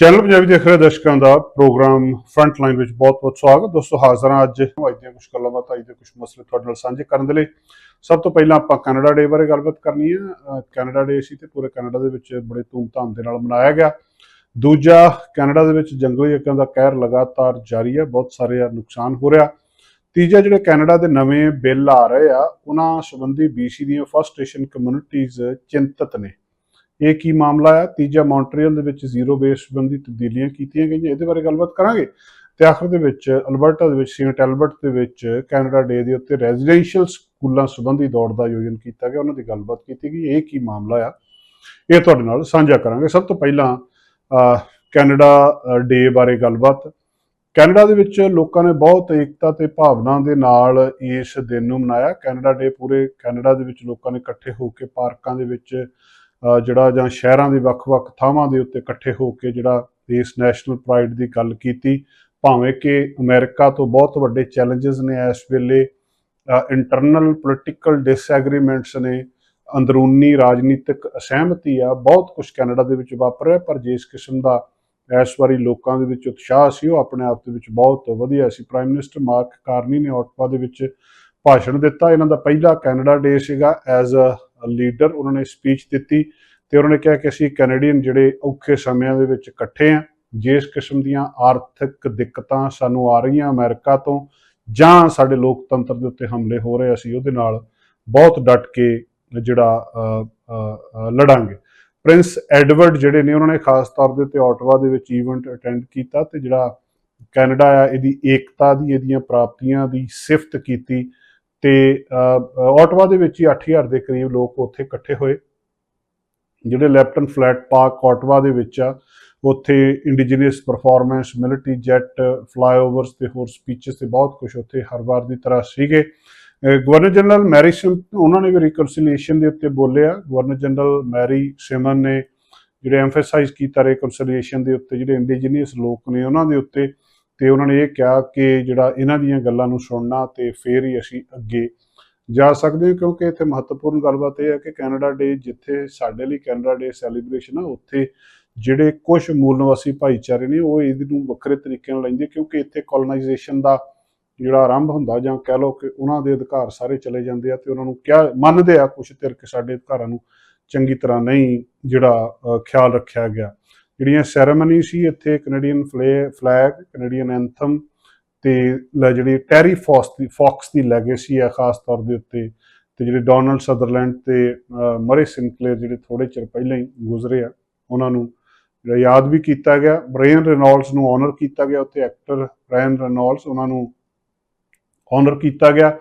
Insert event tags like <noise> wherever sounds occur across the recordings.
Channel Punjabi ਦੇਖ ਰਹੇ ਦਰਸ਼ਕਾਂ ਦਾ ਪ੍ਰੋਗਰਾਮ ਫਰੰਟ ਲਾਈਨ ਵਿੱਚ ਬਹੁਤ-ਬਹੁਤ ਸਵਾਗਤ। ਦੋਸਤੋ, ਹਾਜ਼ਰ ਹਾਂ ਅੱਜ ਅੱਜ ਦੀਆਂ ਕੁਝ ਗੱਲਾਂ ਬਾਤਾਂ, ਅੱਜ ਦੇ ਕੁਝ ਮਸਲੇ ਤੁਹਾਡੇ ਨਾਲ ਸਾਂਝੇ ਕਰਨ ਦੇ ਲਈ। ਸਭ ਤੋਂ ਪਹਿਲਾਂ ਆਪਾਂ ਕੈਨੇਡਾ ਡੇ ਬਾਰੇ ਗੱਲਬਾਤ ਕਰਨੀ ਹੈ। ਕੈਨੇਡਾ ਡੇ ਸੀ ਤੇ ਪੂਰੇ ਕੈਨੇਡਾ ਦੇ ਵਿੱਚ ਬੜੇ ਧੂਮਧਾਮ ਦੇ ਨਾਲ ਮਨਾਇਆ ਗਿਆ। ਦੂਜਾ ਕੈਨੇਡਾ ਦੇ ਵਿੱਚ ਜੰਗਲੀ ਅੱਗਾਂ ਦਾ ਕਹਿਰ ਲਗਾਤਾਰ ਜਾਰੀ ਹੈ। ਬਹੁਤ ਸਾਰੇ ਨੁਕਸਾਨ ਹੋ ਰਿਹਾ। ਤੀਜਾ, ਜਿਹੜੇ ਕੈਨੇਡਾ ਦੇ ਨਵੇਂ ਬਿੱਲ ਆ ਰਹੇ ਆ, ਉਹਨਾਂ ਸੰਬੰਧੀ BC ਦੀਆਂ ਫਸਟ ਨੇਸ਼ਨ ਕਮਿਊਨਿਟੀਜ਼ ਚਿੰਤਤ ਨੇ। ਇਹ ਕੀ ਮਾਮਲਾ ਆ ਤੀਜਾ ਮੌਂਟਰੀਅਲ ਦੇ ਵਿੱਚ ਜ਼ੀਰੋ ਬੇਸ ਸੰਬੰਧੀ ਤਬਦੀਲੀਆਂ ਕੀਤੀਆਂ ਗਈਆਂ। ਇਹਦੇ ਬਾਰੇ ਗੱਲਬਾਤ ਕਰਾਂਗੇ। ਤੇ ਆਖਰ ਦੇ ਵਿੱਚ ਅਲਬਰਟਾ ਦੇ ਵਿੱਚ, ਸੇਂਟ ਐਲਬਰਟ ਦੇ ਵਿੱਚ ਕੈਨੇਡਾ ਡੇ ਦੇ ਉੱਤੇ ਰੈਜ਼ੀਡੈਂਸ਼ੀਅਲ ਸਕੂਲਾਂ ਸੰਬੰਧੀ ਦੌੜ ਦਾ ਆਯੋਜਨ ਕੀਤਾ ਗਿਆ। ਉਹਨਾਂ ਦੀ ਗੱਲਬਾਤ ਕੀਤੀ ਗਈ। ਇਹ ਕੀ ਮਾਮਲਾ ਆ? ਇਹ ਤੁਹਾਡੇ ਨਾਲ ਸਾਂਝਾ ਕਰਾਂਗੇ। ਸਭ ਤੋਂ ਪਹਿਲਾਂ ਕੈਨੇਡਾ ਡੇ ਬਾਰੇ ਗੱਲਬਾਤ। ਕੈਨੇਡਾ ਦੇ ਵਿੱਚ ਲੋਕਾਂ ਨੇ ਬਹੁਤ ਏਕਤਾ ਤੇ ਭਾਵਨਾ ਦੇ ਨਾਲ ਇਸ ਦਿਨ ਨੂੰ ਮਨਾਇਆ। ਕੈਨੇਡਾ ਡੇ ਪੂਰੇ ਕੈਨੇਡਾ ਦੇ ਵਿੱਚ ਲੋਕਾਂ ਨੇ ਇਕੱਠੇ ਹੋ ਕੇ ਪਾਰਕਾਂ ਦੇ ਵਿੱਚ ਜਿਹੜਾ ਜਾਂ ਸ਼ਹਿਰਾਂ ਦੇ ਵੱਖ-ਵੱਖ ਥਾਵਾਂ ਦੇ ਉੱਤੇ ਇਕੱਠੇ ਹੋ ਕੇ ਜਿਹੜਾ ਇਸ ਨੈਸ਼ਨਲ ਪ੍ਰਾਈਡ ਦੀ ਗੱਲ ਕੀਤੀ, ਭਾਵੇਂ ਕਿ ਅਮਰੀਕਾ ਤੋਂ ਬਹੁਤ ਵੱਡੇ ਚੈਲੰਜਸ ਨੇ ਇਸ ਵੇਲੇ ਇੰਟਰਨਲ ਪੋਲੀਟੀਕਲ ਡਿਸਐਗਰੀਮੈਂਟਸ ਨੇ, ਅੰਦਰੂਨੀ ਰਾਜਨੀਤਿਕ ਅਸਹਿਮਤੀ ਆ, ਬਹੁਤ ਕੁਝ ਕੈਨੇਡਾ ਦੇ ਵਿੱਚ ਵਾਪਰ ਰਿਹਾ ਪਰ ਜਿਸ ਕਿਸਮ ਦਾ ਇਸ ਵਾਰੀ ਲੋਕਾਂ ਦੇ ਵਿੱਚ ਉਤਸ਼ਾਹ ਸੀ, ਉਹ ਆਪਣੇ ਆਪ ਦੇ ਵਿੱਚ ਬਹੁਤ ਵਧੀਆ ਸੀ। ਪ੍ਰਾਈਮ ਮਿਨਿਸਟਰ ਮਾਰਕ ਕਾਰਨੀ ਨੇ ਆਟਵਾ ਦੇ ਵਿੱਚ ਭਾਸ਼ਣ ਦਿੱਤਾ। ਇਹਨਾਂ ਦਾ ਪਹਿਲਾ ਕੈਨੇਡਾ ਡੇ ਸੀਗਾ ਐਜ਼ ਅ ਲੀਡਰ ਉਹਨਾਂ ਨੇ ਸਪੀਚ ਦਿੱਤੀ ਤੇ ਉਹਨਾਂ ਨੇ ਕਿਹਾ ਕਿ ਅਸੀਂ ਕੈਨੇਡੀਅਨ ਜਿਹੜੇ ਔਖੇ ਸਮਿਆਂ ਦੇ ਵਿੱਚ ਇਕੱਠੇ ਆ ਜਿਸ ਕਿਸਮ ਦੀਆਂ ਆਰਥਿਕ ਦਿੱਕਤਾਂ ਸਾਨੂੰ ਆ ਰਹੀਆਂ ਅਮਰੀਕਾ ਤੋਂ ਜਾਂ ਸਾਡੇ ਲੋਕਤੰਤਰ ਦੇ ਉੱਤੇ ਹਮਲੇ ਹੋ ਰਹੇ, ਅਸੀਂ ਉਹਦੇ ਨਾਲ ਬਹੁਤ ਡਟ ਕੇ ਜਿਹੜਾ ਲੜਾਂਗੇ। ਪ੍ਰਿੰਸ ਐਡਵਰਡ ਜਿਹੜੇ ਨੇ, ਉਹਨਾਂ ਨੇ ਖਾਸ ਤੌਰ ਦੇ ਉੱਤੇ ਆਟਵਾ ਦੇ ਵਿੱਚ ਇਵੈਂਟ ਅਟੈਂਡ ਕੀਤਾ ਤੇ ਜਿਹੜਾ ਕੈਨੇਡਾ ਆ, ਇਹਦੀ ਏਕਤਾ ਦੀ, ਇਹਦੀਆਂ ਪ੍ਰਾਪਤੀਆਂ ਦੀ ਸਿਫਤ ਕੀਤੀ ਤੇ ਅ, ਆਟਵਾ ਦੇ ਵਿੱਚ ਹੀ 8000 ਦੇ ਕਰੀਬ ਲੋਕ ਉੱਥੇ ਇਕੱਠੇ ਹੋਏ। ਜਿਹੜੇ ਲੈਪਟਨ ਫਲੈਟ ਪਾਰਕ ਆਟਵਾ ਦੇ ਵਿੱਚ ਆ ਉੱਥੇ indigenous performance military jet flyovers ਤੇ ਹੋਰ ਸਪੀਚਸ ਤੇ ਬਹੁਤ ਕੁਝ ਉੱਥੇ ਹਰ ਵਾਰ ਦੀ ਤਰ੍ਹਾਂ ਸੀਗੇ। ਗਵਰਨਰ ਜਨਰਲ ਮੈਰੀ ਸਿਮ ਉਹਨਾਂ ਨੇ ਵੀ ਰਿਕਨਸੀਲੀਏਸ਼ਨ ਦੇ ਉੱਤੇ ਬੋਲਿਆ। ਗਵਰਨਰ ਜਨਰਲ ਮੈਰੀ ਸਿਮਨ ਨੇ ਜਿਹੜੇ ਐਮਫੈਸਾਈਜ਼ ਕੀਤਾ ਰਿਕਨਸੀਲੀਏਸ਼ਨ ਦੇ ਉੱਤੇ ਜਿਹੜੇ ਇੰਡੀਜੀਨਸ ਲੋਕ ਨੇ ਉਹਨਾਂ ਦੇ ਉੱਤੇ। ਤੇ ਉਹਨਾਂ ਨੇ ਇਹ ਕਿਹਾ ਕਿ ਜਿਹੜਾ ਇਹਨਾਂ ਦੀਆਂ ਗੱਲਾਂ ਨੂੰ ਸੁਣਨਾ ਤੇ ਫੇਰ ਹੀ ਅਸੀਂ ਅੱਗੇ ਜਾ ਸਕਦੇ ਹਾਂ, ਕਿਉਂਕਿ ਇੱਥੇ ਮਹੱਤਵਪੂਰਨ ਗੱਲਬਾਤ ਇਹ ਹੈ ਕਿ ਕੈਨੇਡਾ ਡੇ ਜਿੱਥੇ ਸਾਡੇ ਲਈ ਕੈਨੇਡਾ ਡੇ ਸੈਲੀਬ੍ਰੇਸ਼ਨ ਆ, ਉੱਥੇ ਜਿਹੜੇ ਕੁਝ ਮੂਲ ਨਿਵਾਸੀ ਭਾਈਚਾਰੇ ਨੇ, ਉਹ ਇਹਦੇ ਨੂੰ ਵੱਖਰੇ ਤਰੀਕੇ ਨਾਲ ਲੈਂਦੇ ਕਿਉਂਕਿ ਇੱਥੇ ਕੋਲੋਨਾਈਜੇਸ਼ਨ ਦਾ ਜਿਹੜਾ ਆਰੰਭ ਹੁੰਦਾ ਜਾਂ ਕਹਿ ਲਓ ਕਿ ਉਹਨਾਂ ਦੇ ਅਧਿਕਾਰ ਸਾਰੇ ਚਲੇ ਜਾਂਦੇ ਆ ਤੇ ਉਹਨਾਂ ਨੂੰ ਕਿਹਾ ਮੰਨਦੇ ਆ ਕੁਝ ਧਿਰ ਕਿ ਸਾਡੇ ਅਧਿਕਾਰਾਂ ਨੂੰ ਚੰਗੀ ਤਰ੍ਹਾਂ ਨਹੀਂ ਜਿਹੜਾ ਖਿਆਲ ਰੱਖਿਆ ਗਿਆ। ਜਿਹੜੀਆਂ ਸੈਰੇਮਨੀ ਸੀ ਇੱਥੇ ਕੈਨੇਡੀਅਨ ਫਲੈਗ ਕੈਨੇਡੀਅਨ ਐਂਥਮ ਤੇ ਲੈ ਜਿਹੜੀ ਟੈਰੀ ਫੌਕਸ ਦੀ ਫੌਕਸ ਦੀ ਲੈਗੇਸੀ ਆ ਖਾਸ ਤੌਰ ਦੇ ਉੱਤੇ ਤੇ ਜਿਹੜੇ ਡੋਨਲਡ ਸਦਰਲੈਂਡ ਤੇ ਮਰੇ ਸਿੰਕਲੇਅਰ ਜਿਹੜੇ ਥੋੜੇ ਚਿਰ ਪਹਿਲਾਂ ਹੀ ਗੁਜ਼ਰੇ ਆ, ਉਹਨਾਂ ਨੂੰ ਜਿਹੜਾ ਯਾਦ ਵੀ ਕੀਤਾ ਗਿਆ। ਬ੍ਰੇਨ ਰੈਨੋਲਡਸ ਨੂੰ ਆਨਰ ਕੀਤਾ ਗਿਆ, ਉੱਥੇ ਐਕਟਰ ਬ੍ਰੈਨ ਰੈਨੋਲਡਸ ਉਹਨਾਂ ਨੂੰ ਆਨਰ ਕੀਤਾ ਗਿਆ।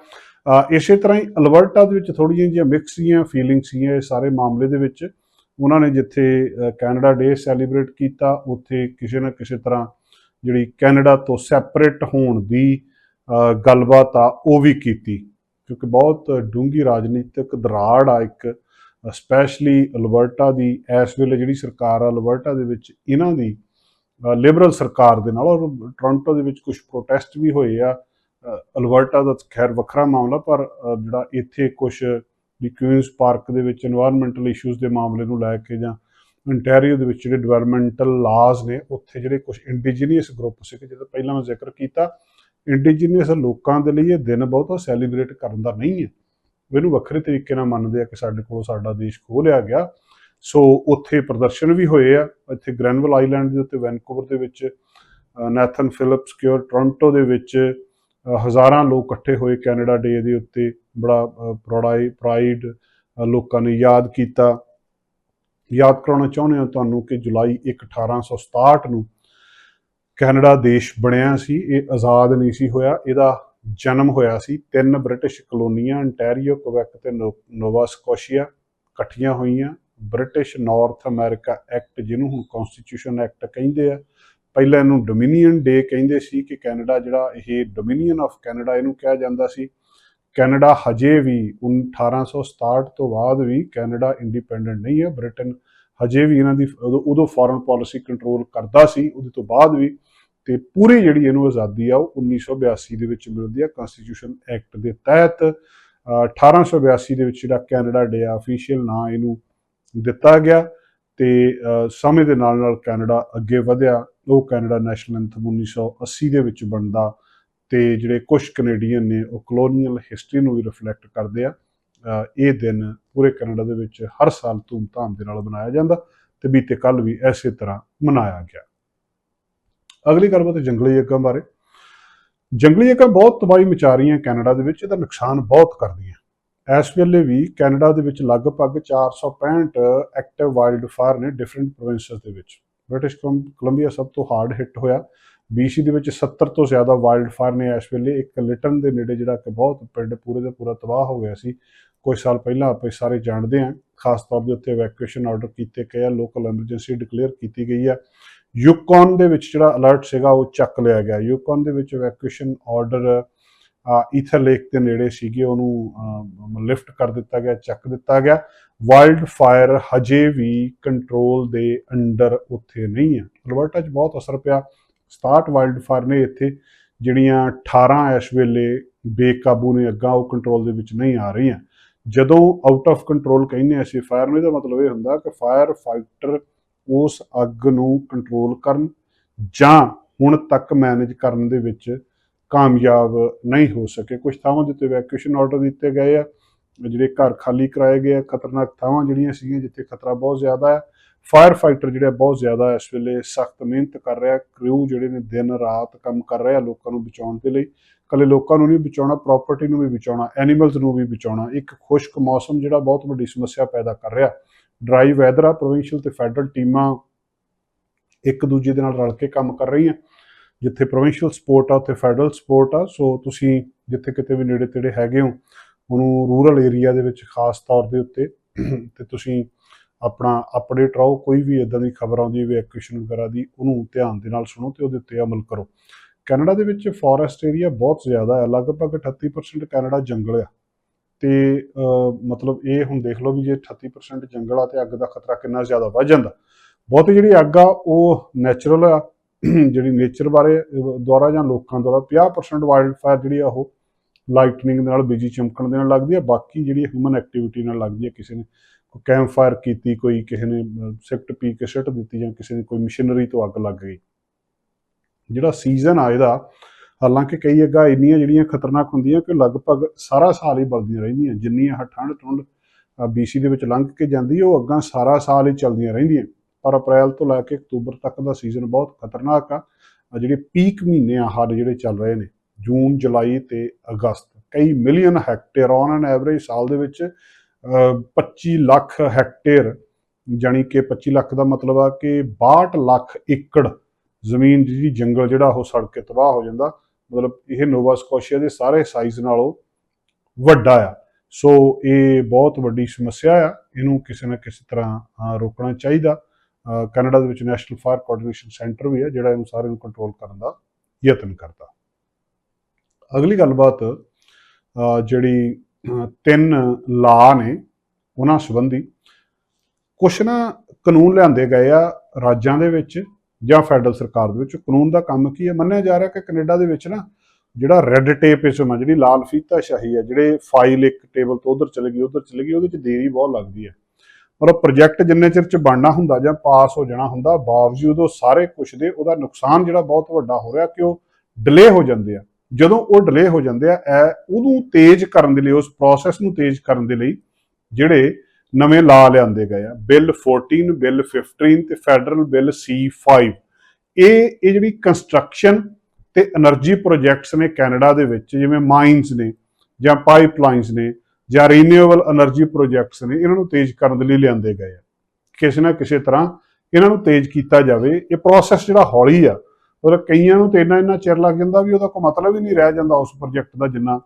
ਇਸੇ ਤਰ੍ਹਾਂ ਹੀ ਅਲਬਰਟਾ ਦੇ ਵਿੱਚ ਥੋੜੀਆਂ ਜਿਹੀਆਂ ਮਿਕਸ ਜੀਆਂ ਫੀਲਿੰਗ ਸੀਗੀਆਂ, ਇਹ ਸਾਰੇ ਮਾਮਲੇ ਦੇ ਵਿੱਚ। ਉਹਨਾਂ ਨੇ ਜਿੱਥੇ ਕੈਨੇਡਾ ਡੇ ਸੈਲੀਬ੍ਰੇਟ ਕੀਤਾ, ਉੱਥੇ ਕਿਸੇ ਨਾ ਕਿਸੇ ਤਰ੍ਹਾਂ ਜਿਹੜੀ ਕੈਨੇਡਾ ਤੋਂ ਸੈਪਰੇਟ ਹੋਣ ਦੀ ਗੱਲਬਾਤ ਆ, ਉਹ ਵੀ ਕੀਤੀ। ਕਿਉਂਕਿ ਬਹੁਤ ਡੂੰਗੀ ਰਾਜਨੀਤਿਕ ਦਰਾੜ ਆ ਇੱਕ ਸਪੈਸ਼ਲੀ ਅਲਬਰਟਾ ਦੀ, ਇਸ ਵੇਲੇ ਜਿਹੜੀ ਸਰਕਾਰ ਆ, ਅਲਬਰਟਾ ਦੇ ਵਿੱਚ ਇਹਨਾਂ ਦੀ ਲਿਬਰਲ ਸਰਕਾਰ ਦੇ ਨਾਲ ਔਰ ਟੋਰਾਂਟੋ ਦੇ ਵਿੱਚ ਕੁਝ ਪ੍ਰੋਟੈਸਟ ਵੀ ਹੋਏ ਆ। ਅਲਬਰਟਾ ਦਾ ਖੈਰ ਵੱਖਰਾ ਮਾਮਲਾ, ਪਰ ਜਿਹੜਾ ਇੱਥੇ ਕੁਝ ਵੀ ਕਿਊਂਸ ਪਾਰਕ ਦੇ ਵਿੱਚ এনवायरमेंटਲ ਇਸ਼ੂਜ਼ ਦੇ ਮਾਮਲੇ ਨੂੰ ਲੈ ਕੇ ਜਾਂ ਅੰਟੈਰੀਓ ਦੇ ਵਿੱਚ ਜਿਹੜੇ ਡਿਵੈਲਪਮੈਂਟਲ ਲਾਜ਼ ਨੇ, ਉੱਥੇ ਜਿਹੜੇ ਕੁਝ ਇੰਡੀਜੀਨੀਅਸ ਗਰੁੱਪ ਸੀਗੇ, ਜਿਹਦਾ ਪਹਿਲਾਂ ਮੈਂ ਜ਼ਿਕਰ ਕੀਤਾ ਇੰਡੀਜੀਨੀਅਸ ਲੋਕਾਂ ਦੇ ਲਈ ਇਹ ਦਿਨ ਬਹੁਤਾ ਸੈਲੀਬ੍ਰੇਟ ਕਰਨ ਦਾ ਨਹੀਂ ਹੈ। ਇਹਨੂੰ ਵੱਖਰੇ ਤਰੀਕੇ ਨਾਲ ਮੰਨਦੇ ਆ ਕਿ ਸਾਡੇ ਕੋਲ ਸਾਡਾ ਦੇਸ਼ ਖੋਹ ਲਿਆ ਗਿਆ। ਸੋ ਉੱਥੇ ਪ੍ਰਦਰਸ਼ਨ ਵੀ ਹੋਏ ਆ। ਇੱਥੇ ਗ੍ਰੈਨਵਲ ਆਈਲੈਂਡ ਦੇ ਉੱਤੇ ਵੈਨਕੂਵਰ ਦੇ ਵਿੱਚ ਨੈਥਨ ਫਿਲਿਪਸ ਕਿਉਰ ਟੋਰਾਂਟੋ ਦੇ ਵਿੱਚ ਹਜ਼ਾਰਾਂ ਲੋਕ ਇਕੱਠੇ ਹੋਏ ਕੈਨੇਡਾ ਡੇ ਦੇ ਉੱਤੇ ਬੜਾ ਪ੍ਰੋਡਾਈ ਪ੍ਰਾਈਡ ਲੋਕਾਂ ਨੇ ਯਾਦ ਕੀਤਾ। ਯਾਦ ਕਰਾਉਣਾ ਚਾਹੁੰਦੇ ਹਾਂ ਤੁਹਾਨੂੰ ਕਿ ਜੁਲਾਈ 1 1867 ਨੂੰ ਕੈਨੇਡਾ ਦੇਸ਼ ਬਣਿਆ ਸੀ। ਇਹ ਆਜ਼ਾਦ ਨਹੀਂ ਸੀ ਹੋਇਆ, ਇਹਦਾ ਜਨਮ ਹੋਇਆ ਸੀ। ਤਿੰਨ ਬ੍ਰਿਟਿਸ਼ ਕਲੋਨੀਆਂ, ਅੰਟੈਰੀਓ ਕੁਵੈਕ ਤੇ ਨੋਵਾ ਸਕੋਸ਼ੀਆ ਇਕੱਠੀਆਂ ਹੋਈਆਂ। ਬ੍ਰਿਟਿਸ਼ ਨਾਰਥ ਅਮਰੀਕਾ ਐਕਟ, ਜਿਹਨੂੰ ਹੁਣ ਕਨਸਟੀਟਿਊਸ਼ਨ ਐਕਟ ਕਹਿੰਦੇ ਆ ਪਹਿਲਾਂ ਇਹਨੂੰ ਡੋਮਿਨੀਅਨ ਡੇ ਕਹਿੰਦੇ ਸੀ ਕਿ ਕੈਨੇਡਾ ਜਿਹੜਾ ਇਹ ਡੋਮਿਨੀਅਨ ਆਫ ਕੈਨੇਡਾ ਇਹਨੂੰ ਕਿਹਾ ਜਾਂਦਾ ਸੀ। ਕੈਨੇਡਾ ਹਜੇ ਵੀ ਉਨ- 1867 ਤੋਂ ਬਾਅਦ ਵੀ ਕੈਨੇਡਾ ਇੰਡੀਪੈਂਡੈਂਟ ਨਹੀਂ ਹੈ। ਬ੍ਰਿਟਨ ਹਜੇ ਵੀ ਇਹਨਾਂ ਦੀ ਉਦੋਂ ਉਦੋਂ ਫੋਰਨ ਪਾਲਿਸੀ ਕੰਟਰੋਲ ਕਰਦਾ ਸੀ ਉਹਦੇ ਤੋਂ ਬਾਅਦ ਵੀ ਤੇ ਪੂਰੀ ਜਿਹੜੀ ਇਹਨੂੰ ਆਜ਼ਾਦੀ ਆ ਉਹ 1982 ਦੇ ਵਿੱਚ ਮਿਲਦੀ ਆ ਕਨਸਟੀਟਿਊਸ਼ਨ ਐਕਟ ਦੇ ਤਹਿਤ। ਅ, 1882 ਦੇ ਵਿੱਚ ਜਿਹੜਾ ਕੈਨੇਡਾ ਡੇ ਆ ਅਫੀਸ਼ੀਅਲ ਨਾਂ ਇਹਨੂੰ ਦਿੱਤਾ ਗਿਆ। ਤੇ ਸਮੇਂ ਦੇ ਨਾਲ ਨਾਲ ਕੈਨੇਡਾ ਅੱਗੇ ਵਧਿਆ। ਉਹ ਕੈਨੇਡਾ ਨੈਸ਼ਨਲ ਐਂਥਮ 1980 ਦੇ ਵਿੱਚ ਬਣਦਾ ਤੇ ਜਿਹੜੇ ਕੁਝ ਕੈਨੇਡੀਅਨ ਨੇ ਉਹ ਕਲੋਨੀਅਲ ਹਿਸਟਰੀ ਨੂੰ ਵੀ ਰਿਫਲੈਕਟ ਕਰਦੇ ਆ। ਇਹ ਦਿਨ ਪੂਰੇ ਕੈਨੇਡਾ ਦੇ ਵਿੱਚ ਹਰ ਸਾਲ ਧੂਮਧਾਮ ਦੇ ਨਾਲ ਮਨਾਇਆ ਜਾਂਦਾ ਤੇ ਬੀਤੇ ਕੱਲ ਵੀ ਐਸੇ ਤਰ੍ਹਾਂ ਮਨਾਇਆ ਗਿਆ। ਅਗਲੀ ਗੱਲਬਾਤ ਜੰਗਲੀ ਅੱਗਾਂ ਬਾਰੇ। ਜੰਗਲੀ ਅੱਗਾਂ ਬਹੁਤ ਤਬਾਹੀ ਮਚਾ ਰਹੀਆਂ ਕੈਨੇਡਾ ਦੇ ਵਿੱਚ, ਇਹਦਾ ਨੁਕਸਾਨ ਬਹੁਤ ਕਰਦੀਆਂ। ਇਸ ਵੇਲੇ ਵੀ ਕੈਨੇਡਾ ਦੇ ਵਿੱਚ ਲਗਭਗ 465 ਐਕਟਿਵ ਵਾਈਲਡ ਫਾਇਰ ਨੇ ਡਿਫਰੈਂਟ ਪ੍ਰੋਵਿੰਸਸ ਦੇ ਵਿੱਚ। ਬ੍ਰਿਟਿਸ਼ ਕੋਲੰਬੀਆ ਸਭ ਤੋਂ ਹਾਰਡ ਹਿੱਟ ਹੋਇਆ। BC ਦੇ ਵਿੱਚ 70 ਤੋਂ ਜ਼ਿਆਦਾ ਵਾਈਲਡ ਫਾਇਰ ਨੇ ਇਸ ਵੇਲੇ। ਇੱਕ ਲਿਟਨ ਦੇ ਨੇੜੇ ਜਿਹੜਾ ਕਿ ਬਹੁਤ ਪਿੰਡ ਪੂਰੇ ਦਾ ਪੂਰਾ ਤਬਾਹ ਹੋ ਗਿਆ ਸੀ। ਕੁਝ ਸਾਲ ਪਹਿਲਾਂ ਆਪਾਂ ਸਾਰੇ ਜਾਣਦੇ ਹਾਂ। ਖਾਸ ਤੌਰ ਦੇ ਉੱਤੇ ਇਵੈਕੂਏਸ਼ਨ ਆਰਡਰ ਕੀਤੇ ਗਏ ਆ। ਲੋਕਲ ਐਮਰਜੈਂਸੀ ਡਿਕਲੇਅਰ ਕੀਤੀ ਗਈ ਹੈ ਯੂਕਨ ਦੇ ਵਿੱਚ ਜਿਹੜਾ ਅਲਰਟ ਸੀਗਾ ਉਹ ਚੱਕ ਲਿਆ ਗਿਆ। ਯੂਕਨ ਦੇ ਵਿੱਚ ਇਵੈਕੂਏਸ਼ਨ ਆਰਡਰ ਈਥਰ ਲੇਕ ਦੇ ਨੇੜੇ ਸੀਗੇ, ਉਹਨੂੰ ਲਿਫਟ ਕਰ ਦਿੱਤਾ ਗਿਆ, ਚੱਕ ਦਿੱਤਾ ਗਿਆ। ਵਾਈਲਡ ਫਾਇਰ ਹਜੇ ਵੀ ਕੰਟਰੋਲ ਦੇ ਅੰਡਰ ਉੱਥੇ ਨਹੀਂ ਹੈ। ਅਲਬਰਟਾ 'ਚ ਬਹੁਤ ਅਸਰ ਪਿਆ। 67 ਵਾਈਲਡ ਫਾਇਰ ਨੇ ਇੱਥੇ ਜਿਹੜੀਆਂ 18 ਇਸ ਵੇਲੇ ਬੇਕਾਬੂ ਨੇ, ਅੱਗਾਂ ਉਹ ਕੰਟਰੋਲ ਦੇ ਵਿੱਚ ਨਹੀਂ ਆ ਰਹੀਆਂ। ਜਦੋਂ ਆਊਟ ਆਫ ਕੰਟਰੋਲ ਕਹਿੰਦੇ ਅਸੀਂ ਫਾਇਰ ਨੂੰ, ਇਹਦਾ ਮਤਲਬ ਇਹ ਹੁੰਦਾ ਕਿ ਫਾਇਰ ਫਾਈਟਰ ਉਸ ਅੱਗ ਨੂੰ ਕੰਟਰੋਲ ਕਰਨ ਜਾਂ ਹੁਣ ਤੱਕ ਮੈਨੇਜ ਕਰਨ ਦੇ ਵਿੱਚ ਕਾਮਯਾਬ ਨਹੀਂ ਹੋ ਸਕੇ। ਕੁਝ ਥਾਵਾਂ ਦੇ ਉੱਤੇ ਵੈਕੂਏਸ਼ਨ ਆਰਡਰ ਦਿੱਤੇ ਗਏ ਆ, ਜਿਹੜੇ ਘਰ ਖਾਲੀ ਕਰਾਏ ਗਏ ਆ। ਖਤਰਨਾਕ ਥਾਵਾਂ ਜਿਹੜੀਆਂ ਸੀਗੀਆਂ ਜਿੱਥੇ ਖਤਰਾ ਬਹੁਤ ਜ਼ਿਆਦਾ ਹੈ ਫਾਇਰ ਫਾਈਟਰ ਜਿਹੜੇ ਬਹੁਤ ਜ਼ਿਆਦਾ ਇਸ ਵੇਲੇ ਸਖਤ ਮਿਹਨਤ ਕਰ ਰਿਹਾ ਕ੍ਰਿਊ ਜਿਹੜੇ ਨੇ ਦਿਨ ਰਾਤ ਕੰਮ ਕਰ ਰਿਹਾ ਲੋਕਾਂ ਨੂੰ ਬਚਾਉਣ ਦੇ ਲਈ। ਕੱਲੇ ਲੋਕਾਂ ਨੂੰ ਨਹੀਂ ਬਚਾਉਣਾ ਪ੍ਰਾਪਰਟੀ ਨੂੰ ਵੀ ਬਚਾਉਣਾ ਐਨੀਮਲਸ ਨੂੰ ਵੀ ਬਚਾਉਣਾ। ਇੱਕ ਖੁਸ਼ਕ ਮੌਸਮ ਜਿਹੜਾ ਬਹੁਤ ਵੱਡੀ ਸਮੱਸਿਆ ਪੈਦਾ ਕਰ ਰਿਹਾ। ਡਰਾਈ ਵੈਦਰ ਆ ਪ੍ਰੋਵਿੰਸ਼ੀਅਲ ਤੇ ਫੈਡਰਲ ਟੀਮਾਂ ਇੱਕ ਦੂਜੇ ਦੇ ਨਾਲ ਰਲ ਕੇ ਕੰਮ ਕਰ ਰਹੀਆਂ। ਜਿੱਥੇ ਪ੍ਰੋਵਿੰਸ਼ੀਅਲ ਸਪੋਰਟ ਆ, ਉੱਥੇ ਫੈਡਰਲ ਸਪੋਰਟ ਆ ਸੋ ਤੁਸੀਂ ਜਿੱਥੇ ਕਿਤੇ ਵੀ ਨੇੜੇ ਤੇੜੇ ਹੈਗੇ ਹੋ, ਉਹਨੂੰ ਰੂਰਲ ਏਰੀਆ ਦੇ ਵਿੱਚ ਖਾਸ ਤੌਰ ਦੇ ਉੱਤੇ <clears throat> ਤੇ ਤੁਸੀਂ ਆਪਣਾ ਅਪਡੇਟ ਰਹੋ, ਕੋਈ ਵੀ ਇਦਾਂ ਦੀ ਖਬਰ ਆਉਂਦੀ ਹੈ ਐਕਸ਼ਨ ਵਗੈਰਾ ਦੀ, ਉਹਨੂੰ ਧਿਆਨ ਦੇ ਨਾਲ ਸੁਣੋ ਤੇ ਉਹਦੇ ਉੱਤੇ ਅਮਲ ਕਰੋ। ਕੈਨੇਡਾ ਦੇ ਵਿੱਚ ਫੋਰੈਸਟ ਏਰੀਆ ਬਹੁਤ ਜ਼ਿਆਦਾ ਹੈ ਲਗਭਗ 38% ਕੈਨੇਡਾ ਜੰਗਲ ਆ। ਤੇ ਮਤਲਬ ਇਹ ਹੁਣ ਦੇਖ ਲਓ ਵੀ ਜੇ 38% ਜੰਗਲ ਆ ਤੇ ਅੱਗ ਦਾ ਖਤਰਾ ਕਿੰਨਾ ਜ਼ਿਆਦਾ ਵੱਧ ਜਾਂਦਾ। ਬਹੁਤੀ ਜਿਹੜੀ ਅੱਗ ਆ, ਉਹ ਨੈਚੁਰਲ ਆ ਜਿਹੜੀ ਨੇਚਰ ਬਾਰੇ, ਦੁਆਰਾ ਜਾਂ ਲੋਕਾਂ ਦੁਆਰਾ 50% ਵਾਈਲਡ ਫਾਇਰ ਜਿਹੜੀ ਆ ਉਹ ਲਾਈਟਨਿੰਗ ਨਾਲ, ਬਿਜਲੀ ਚਮਕਣ ਦੇ ਨਾਲ ਲੱਗਦੀ ਹੈ ਬਾਕੀ ਜਿਹੜੀ ਹਿਊਮਨ ਐਕਟੀਵਿਟੀ ਨਾਲ ਲੱਗਦੀ ਹੈ ਕਿਸੇ ਨੇ ਕੋਈ ਕੈਂਪ ਫਾਇਰ ਕੀਤੀ, ਕੋਈ ਕਿਸੇ ਨੇ ਸਿਕਟ ਪੀ ਕੇ ਸਿੱਟ ਦਿੱਤੀ ਜਾਂ ਕਿਸੇ ਨੇ ਕੋਈ ਮਸ਼ੀਨਰੀ ਤੋਂ ਅੱਗ ਲੱਗ ਗਈ। ਜਿਹੜਾ ਸੀਜ਼ਨ ਆ ਇਹਦਾ, ਹਾਲਾਂਕਿ ਕਈ ਅੱਗਾਂ ਇੰਨੀਆਂ ਜਿਹੜੀਆਂ ਖਤਰਨਾਕ ਹੁੰਦੀਆਂ ਕਿ ਲਗਭਗ ਸਾਰਾ ਸਾਲ ਹੀ ਬਲਦੀਆਂ ਰਹਿੰਦੀਆਂ, ਜਿੰਨੀਆਂ ਠੰਡ ਠੁੰਡ BC ਦੇ ਵਿੱਚ ਲੰਘ ਕੇ ਜਾਂਦੀ, ਉਹ ਅੱਗਾਂ ਸਾਰਾ ਸਾਲ ਹੀ ਚੱਲਦੀਆਂ ਰਹਿੰਦੀਆਂ। ਪਰ ਅਪ੍ਰੈਲ ਤੋਂ ਲੈ ਕੇ ਅਕਤੂਬਰ ਤੱਕ ਦਾ ਸੀਜ਼ਨ ਬਹੁਤ ਖਤਰਨਾਕ ਆ। ਜਿਹੜੇ ਪੀਕ ਮਹੀਨੇ ਆ ਸਾਡੇ ਜਿਹੜੇ ਚੱਲ ਰਹੇ ਨੇ ਜੂਨ ਜੁਲਾਈ ਤੇ ਅਗਸਤ ਕਈ million hectare on an average ਸਾਲ ਦੇ ਵਿੱਚ ਅਹ, 25 ਲੱਖ ਹੈਕਟੇਅਰ ਜਾਣੀ ਕਿ 25 ਲੱਖ ਦਾ ਮਤਲਬ ਆ ਕਿ 62 ਲੱਖ ਏਕੜ ਜ਼ਮੀਨ ਜਿਹੜੀ ਜੰਗਲ ਜਿਹੜਾ ਉਹ ਸੜ ਕੇ ਤਬਾਹ ਹੋ ਜਾਂਦਾ। ਮਤਲਬ ਇਹ ਨੋਵਾ ਸਕੋਸ਼ੀਆ ਦੇ ਸਾਰੇ ਸਾਈਜ਼ ਨਾਲੋਂ ਵੱਡਾ ਆ। ਸੋ ਇਹ ਬਹੁਤ ਵੱਡੀ ਸਮੱਸਿਆ ਆ। ਇਹਨੂੰ ਕਿਸੇ ਨਾ ਕਿਸੇ ਤਰ੍ਹਾਂ ਰੋਕਣਾ ਚਾਹੀਦਾ। ਕੈਨੇਡਾ ਦੇ ਵਿੱਚ ਨੈਸ਼ਨਲ ਫਾਇਰ ਕੋਆਰਡੀਨੇਸ਼ਨ ਸੈਂਟਰ ਵੀ ਹੈ, ਜਿਹੜਾ ਇਹਨੂੰ ਸਾਰੇ ਨੂੰ ਕੰਟਰੋਲ ਕਰਨ ਦਾ ਯਤਨ ਕਰਦਾ। ਅਗਲੀ ਗੱਲਬਾਤ ਜਿਹੜੀ ਤਿੰਨ ਲਾ ਨੇ ਉਹਨਾਂ ਸੰਬੰਧੀ ਕੁਛ ਨਾ ਕਾਨੂੰਨ ਲਿਆਂਦੇ ਗਏ ਆ ਰਾਜਾਂ ਦੇ ਵਿੱਚ ਜਾਂ ਫੈਡਰਲ ਸਰਕਾਰ ਦੇ ਵਿੱਚ। ਕਾਨੂੰਨ ਦਾ ਕੰਮ ਕੀ ਹੈ? ਮੰਨਿਆ ਜਾ ਰਿਹਾ ਕਿ ਕੈਨੇਡਾ ਦੇ ਵਿੱਚ ਨਾ ਜਿਹੜਾ ਰੈੱਡ ਟੇਪਿਜ਼ਮ ਆ ਜਿਹੜੀ ਲਾਲ ਫੀਤਾਸ਼ਾਹੀ ਆ ਜਿਹੜੇ ਫਾਈਲ ਇੱਕ ਟੇਬਲ ਤੋਂ ਉਧਰ ਚਲੇ ਗਈ, ਉਧਰ ਚਲੇ ਗਈ, ਉਹਦੇ ਚ ਦੇਰੀ ਬਹੁਤ ਲੱਗਦੀ ਹੈ। ਔਰ ਪ੍ਰੋਜੈਕਟ ਜਿੰਨੇ ਚਿਰ ਚ ਬਣਨਾ ਹੁੰਦਾ ਜਾਂ ਪਾਸ ਹੋ ਜਾਣਾ ਹੁੰਦਾ, ਬਾਵਜੂਦ ਉਹ ਸਾਰੇ ਕੁਝ ਦੇ ਉਹਦਾ ਨੁਕਸਾਨ ਜਿਹੜਾ ਬਹੁਤ ਵੱਡਾ ਹੋ ਰਿਹਾ ਕਿ ਉਹ ਡਿਲੇ ਹੋ ਜਾਂਦੇ ਆ। ਜਦੋਂ ਉਹ ਡਿਲੇ ਹੋ ਜਾਂਦੇ ਆ, ਇਹ ਉਹਨੂੰ ਤੇਜ਼ ਕਰਨ ਦੇ ਲਈ, ਉਸ ਪ੍ਰੋਸੈਸ ਨੂੰ ਤੇਜ਼ ਕਰਨ ਦੇ ਲਈ ਜਿਹੜੇ ਨਵੇਂ ਲਾ ਲਿਆਂਦੇ ਗਏ ਆ, ਬਿੱਲ 14 ਬਿੱਲ 15 ਤੇ ਫੈਡਰਲ ਬਿੱਲ C5 ਇਹ ਇਹ ਜਿਹੜੀ ਕੰਸਟਰਕਸ਼ਨ ਤੇ એનર્ਜੀ ਪ੍ਰੋਜੈਕਟਸ ਨੇ ਕੈਨੇਡਾ ਦੇ ਵਿੱਚ, ਜਿਵੇਂ ਮਾਈਨਸ ਨੇ ਜਾਂ ਪਾਈਪਲਾਈਨਸ ਨੇ ਜਾਂ ਰੀਨਿਊਏਬਲ એનર્ਜੀ ਪ੍ਰੋਜੈਕਟਸ ਨੇ, ਇਹਨਾਂ ਨੂੰ ਤੇਜ਼ ਕਰਨ ਦੇ ਲਈ ਲਿਆਂਦੇ ਗਏ ਆ। ਕਿਸੇ ਨਾ ਕਿਸੇ ਤਰ੍ਹਾਂ ਇਹਨਾਂ ਨੂੰ ਤੇਜ਼ ਕੀਤਾ ਜਾਵੇ। ਇਹ ਪ੍ਰੋਸੈਸ ਜਿਹੜਾ ਹੌਲੀ ਆ, ਮਤਲਬ ਕਈਆਂ ਨੂੰ ਤੇ ਇੰਨਾ ਇੰਨਾ ਚਿਰ ਲੱਗ ਜਾਂਦਾ ਵੀ ਉਹਦਾ ਕੋਈ ਮਤਲਬ ਹੀ ਨਹੀਂ ਰਹਿ ਜਾਂਦਾ ਉਸ ਪ੍ਰੋਜੈਕਟ ਦਾ ਜਿੰਨਾ।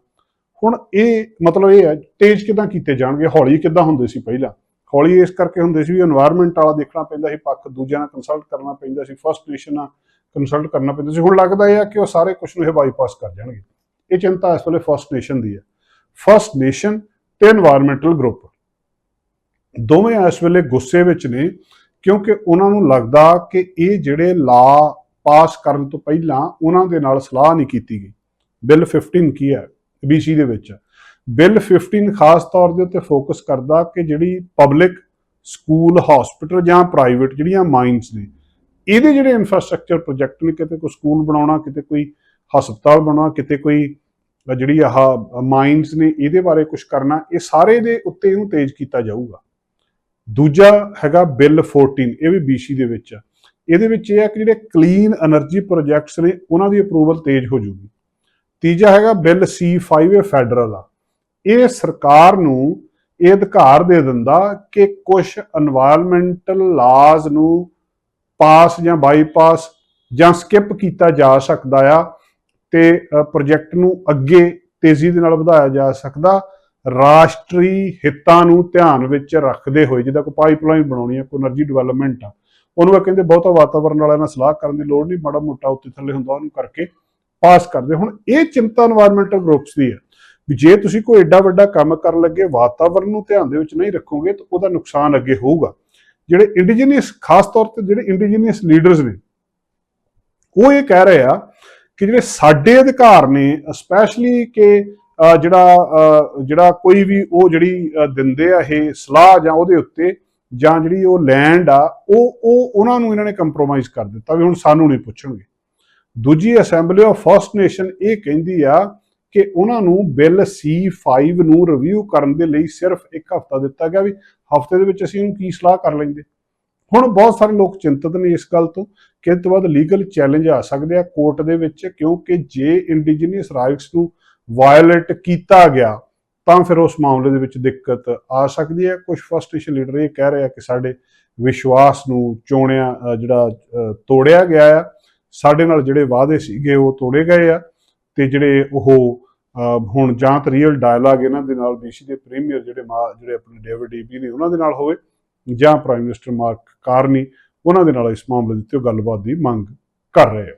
ਹੁਣ ਇਹ ਮਤਲਬ ਇਹ ਹੈ ਤੇਜ਼ ਕਿਦਾਂ ਕੀਤੇ ਜਾਣਗੇ? ਹੌਲੀ ਕਿਦਾਂ ਹੁੰਦੇ ਸੀ ਪਹਿਲਾਂ? ਹੌਲੀ ਇਸ ਕਰਕੇ ਹੁੰਦੇ ਸੀ ਵੀ এনवायरमेंट ਵਾਲਾ ਦੇਖਣਾ ਪੈਂਦਾ ਸੀ, ਪੱਖ ਦੂਜਿਆਂ ਨਾਲ ਕੰਸਲਟ ਕਰਨਾ ਪੈਂਦਾ ਸੀ ਫਸਟ ਨੇਸ਼ਨ ਨਾਲ ਕੰਸਲਟ ਕਰਨਾ ਪੈਂਦਾ ਸੀ। ਹੁਣ ਲੱਗਦਾ ਇਹ ਆ ਕਿ ਉਹ ਸਾਰੇ ਕੁਝ ਨੂੰ ਇਹ ਬਾਈਪਾਸ ਕਰ ਜਾਣਗੇ। ਇਹ ਚਿੰਤਾ ਇਸ ਵੇਲੇ ਫਸਟ ਨੇਸ਼ਨ ਦੀ ਹੈ ਫਸਟ ਨੇਸ਼ਨ ਤੇ এনवायरमेंटल ਗਰੁੱਪ ਦੋਵੇਂ ਇਸ ਵੇਲੇ ਗੁੱਸੇ ਵਿੱਚ ਨੇ, ਕਿਉਂਕਿ ਉਹਨਾਂ ਨੂੰ ਲੱਗਦਾ ਕਿ ਇਹ ਜਿਹੜੇ ਲਾ ਪਾਸ ਕਰਨ ਤੋਂ ਪਹਿਲਾਂ ਉਹਨਾਂ ਦੇ ਨਾਲ ਸਲਾਹ ਨਹੀਂ ਕੀਤੀ ਗਈ। ਬਿੱਲ 15 ਕੀ ਹੈ? ਬੀਸੀ ਦੇ ਵਿੱਚ। ਬਿੱਲ 15 ਖਾਸ ਤੌਰ ਦੇ ਉੱਤੇ ਫੋਕਸ ਕਰਦਾ ਕਿ ਜਿਹੜੀ ਪਬਲਿਕ ਸਕੂਲ ਹਸਪੀਟਲ ਜਾਂ ਪ੍ਰਾਈਵੇਟ ਜਿਹੜੀਆਂ ਮਾਈਨਸ ਨੇ, ਇਹਦੇ ਜਿਹੜੇ ਇਨਫਰਾਸਟ੍ਰਕਚਰ ਪ੍ਰੋਜੈਕਟ ਨੇ, ਕਿਤੇ ਕੋਈ ਸਕੂਲ ਬਣਾਉਣਾ, ਕਿਤੇ ਕੋਈ ਹਸਪਤਾਲ ਬਣਾਉਣਾ, ਕਿਤੇ ਕੋਈ ਜਿਹੜੀ ਆਹ ਮਾਈਨਸ ਨੇ ਇਹਦੇ ਬਾਰੇ ਕੁਝ ਕਰਨਾ, ਇਹ ਸਾਰੇ ਦੇ ਉੱਤੇ ਇਹਨੂੰ ਤੇਜ਼ ਕੀਤਾ ਜਾਊਗਾ। ਦੂਜਾ ਹੈਗਾ ਬਿੱਲ 14 ਇਹ ਵੀ BC ਦੇ ਵਿੱਚ ਆ। ਇਹਦੇ ਵਿੱਚ ਇਹ ਆ ਕਿ ਜਿਹੜੇ ਕਲੀਨ એનર્ਜੀ ਪ੍ਰੋਜੈਕਟਸ ਨੇ, ਉਹਨਾਂ ਦੀ ਅਪਰੂਵਲ ਤੇਜ਼ ਹੋ ਜੂਗੀ ਤੀਜਾ ਹੈਗਾ ਬਿੱਲ C5 ਇਹ ਫੈਡਰਲ ਆ। ਇਹ ਸਰਕਾਰ ਨੂੰ ਇਹ ਅਧਿਕਾਰ ਦੇ ਦਿੰਦਾ ਕਿ ਕੁਝ এনवायरमेंटल ਲਾਜ਼ ਨੂੰ ਪਾਸ ਜਾਂ ਬਾਈਪਾਸ ਜਾਂ ਸਕਿਪ ਕੀਤਾ ਜਾ ਸਕਦਾ ਆ। ਤੇ ਪ੍ਰੋਜੈਕਟ ਨੂੰ ਅੱਗੇ ਤੇਜ਼ੀ ਦੇ ਨਾਲ ਵਧਾਇਆ ਜਾ ਸਕਦਾ, ਰਾਸ਼ਟਰੀ ਹਿੱਤਾਂ ਨੂੰ ਧਿਆਨ ਵਿੱਚ ਰੱਖਦੇ ਹੋਏ ਜਿੱਦਾਂ ਕੋਈ ਪਾਈਪਲਾਈਨ ਬਣਾਉਣੀ ਹੈ, ਕੋਈ એનર્ਜੀ ਡਿਵੈਲਪਮੈਂਟ ਆ, ਉਹਨੂੰ ਆ ਕਹਿੰਦੇ ਬਹੁਤਾ ਵਾਤਾਵਰਣ ਵਾਲਿਆਂ ਨਾਲ ਸਲਾਹ ਕਰਨ ਦੀ ਲੋੜ ਨਹੀਂ, ਮਾੜਾ ਮੋਟਾ ਉੱਤੇ ਥੱਲੇ ਹੁੰਦਾ ਉਹਨੂੰ ਕਰਕੇ ਪਾਸ ਕਰਦੇ। ਹੁਣ ਇਹ ਚਿੰਤਾ এনवायरमेंटਲ ਗਰੁੱਪਸ ਦੀ ਹੈ ਵੀ ਜੇ ਤੁਸੀਂ ਕੋਈ ਐਡਾ ਵੱਡਾ ਕੰਮ ਕਰਨ ਲੱਗੇ ਵਾਤਾਵਰਣ ਨੂੰ ਧਿਆਨ ਦੇ ਵਿੱਚ ਨਹੀਂ ਰੱਖੋਗੇ, ਤਾਂ ਉਹਦਾ ਨੁਕਸਾਨ ਅੱਗੇ ਹੋਊਗਾ। ਜਿਹੜੇ ਇੰਡੀਜੀਨਸ ਖਾਸ ਤੌਰ ਤੇ ਜਿਹੜੇ ਇੰਡੀਜੀਨਸ ਲੀਡਰਸ ਨੇ, ਉਹ ਇਹ ਕਹਿ ਰਹੇ ਆ ਕਿ ਜਿਹੜੇ ਸਾਡੇ ਅਧਿਕਾਰ ਨੇ ਸਪੈਸ਼ਲੀ ਕਿ ਜਿਹੜਾ ਜਿਹੜਾ ਕੋਈ ਵੀ ਉਹ ਜਿਹੜੀ ਦਿੰਦੇ ਆ ਇਹ ਸਲਾਹ ਜਾਂ ਉਹਦੇ ਉੱਤੇ ਜਾਂ ਜਿਹੜੀ ਉਹ ਲੈਂਡ ਆ, ਉਹ ਉਹ ਉਹਨਾਂ ਨੂੰ ਇਹਨਾਂ ਨੇ ਕੰਪਰੋਮਾਈਜ਼ ਕਰ ਦਿੱਤਾ ਵੀ ਹੁਣ ਸਾਨੂੰ ਨਹੀਂ ਪੁੱਛਣਗੇ। ਦੂਜੀ ਅਸੈਂਬਲੀ ਆਫ ਫਸਟ ਨੇਸ਼ਨ ਇਹ ਕਹਿੰਦੀ ਆ ਕਿ ਉਹਨਾਂ ਨੂੰ ਬਿੱਲ C5 ਨੂੰ ਰਿਵਿਊ ਕਰਨ ਦੇ ਲਈ ਸਿਰਫ ਇੱਕ ਹਫ਼ਤਾ ਦਿੱਤਾ ਗਿਆ ਵੀ ਹਫ਼ਤੇ ਦੇ ਵਿੱਚ ਅਸੀਂ ਇਹਨੂੰ ਕੀ ਸਲਾਹ ਕਰ ਲੈਂਦੇ? ਹੁਣ ਬਹੁਤ ਸਾਰੇ ਲੋਕ ਚਿੰਤਤ ਨੇ ਇਸ ਗੱਲ ਤੋਂ ਕਿ ਇਸ ਤੋਂ ਬਾਅਦ ਲੀਗਲ ਚੈਲੰਜ ਆ ਸਕਦੇ ਆ ਕੋਰਟ ਦੇ ਵਿੱਚ, ਕਿਉਂਕਿ ਜੇ ਇੰਡੀਜੀਨੀਅਸ ਰਾਈਟਸ ਨੂੰ ਵਾਇਲੇਟ ਕੀਤਾ ਗਿਆ, ਤਾਂ ਫਿਰ ਉਸ ਮਾਮਲੇ ਦੇ ਵਿੱਚ ਦਿੱਕਤ ਆ ਸਕਦੀ ਹੈ। ਕੁਝ ਫਸਟ ਨੇਸ਼ਨ ਲੀਡਰ ਇਹ ਕਹਿ ਰਹੇ ਆ ਕਿ ਸਾਡੇ ਵਿਸ਼ਵਾਸ ਨੂੰ ਚੋਣਿਆ ਜਿਹੜਾ ਤੋੜਿਆ ਗਿਆ ਆ। ਸਾਡੇ ਨਾਲ ਜਿਹੜੇ ਵਾਅਦੇ ਸੀਗੇ ਉਹ ਤੋੜੇ ਗਏ ਆ ਤੇ ਜਿਹੜੇ ਉਹ ਹੁਣ ਜਾਂ ਤਾਂ ਰੀਅਲ ਡਾਇਲਾਗ ਇਹਨਾਂ ਦੇ ਨਾਲ ਬੀਸੀ ਦੇ ਪ੍ਰੀਮੀਅਰ ਜਿਹੜੇ ਮਾ- ਜਿਹੜੇ ਆਪਣੇ ਡੇਵਿਡ ਈਬੀ ਨੇ ਉਹਨਾਂ ਦੇ ਨਾਲ ਹੋਵੇ। ਜਾਂ ਪ੍ਰਾਈਮ ਮਿਨਿਸਟਰ ਮਾਰਕ ਕਾਰਨੀ ਉਹਨਾਂ ਦੇ ਨਾਲ ਇਸ ਮਾਮਲੇ ਦੇ ਉੱਤੇ ਗੱਲਬਾਤ ਦੀ ਮੰਗ ਕਰ ਰਹੇ ਆ।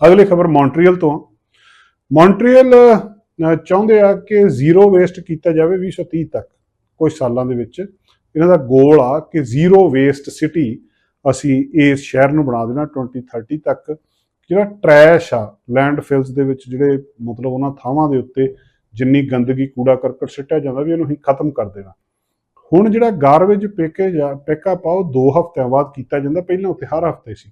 ਅਗਲੀ ਖਬਰ ਮੌਂਟਰੀਅਲ ਤੋਂ ਆ। ਮੌਂਟਰੀਅਲ ਚਾਹੁੰਦੇ ਆ ਕਿ ਜ਼ੀਰੋ ਵੇਸਟ ਕੀਤਾ ਜਾਵੇ 2030 ਤੱਕ, ਕੁਝ ਸਾਲਾਂ ਦੇ ਵਿੱਚ। ਇਹਨਾਂ ਦਾ ਗੋਲ ਆ ਕਿ ਜ਼ੀਰੋ ਵੇਸਟ ਸਿਟੀ ਅਸੀਂ ਇਸ ਸ਼ਹਿਰ ਨੂੰ ਬਣਾ ਦੇਣਾ 2030 ਤੱਕ। ਜਿਹੜਾ ਟਰੈਸ਼ ਆ ਲੈਂਡਫਿਲਸ ਦੇ ਵਿੱਚ ਜਿਹੜੇ ਮਤਲਬ ਉਹਨਾਂ ਥਾਵਾਂ ਦੇ ਉੱਤੇ ਜਿੰਨੀ ਗੰਦਗੀ, ਕੂੜਾ ਕਰਕਟ ਸਿੱਟਿਆ ਜਾਂਦਾ ਵੀ ਉਹਨੂੰ ਹੀ ਖਤਮ ਕਰ ਦੇਣਾ। ਹੁਣ ਜਿਹੜਾ ਗਾਰਬੇਜ ਪੈਕੇਜ ਆ ਪਿਕਅਪ ਆ ਉਹ 2 ਹਫ਼ਤਿਆਂ ਬਾਅਦ ਕੀਤਾ ਜਾਂਦਾ, ਪਹਿਲਾਂ ਉੱਥੇ ਹਰ ਹਫ਼ਤੇ ਸੀ।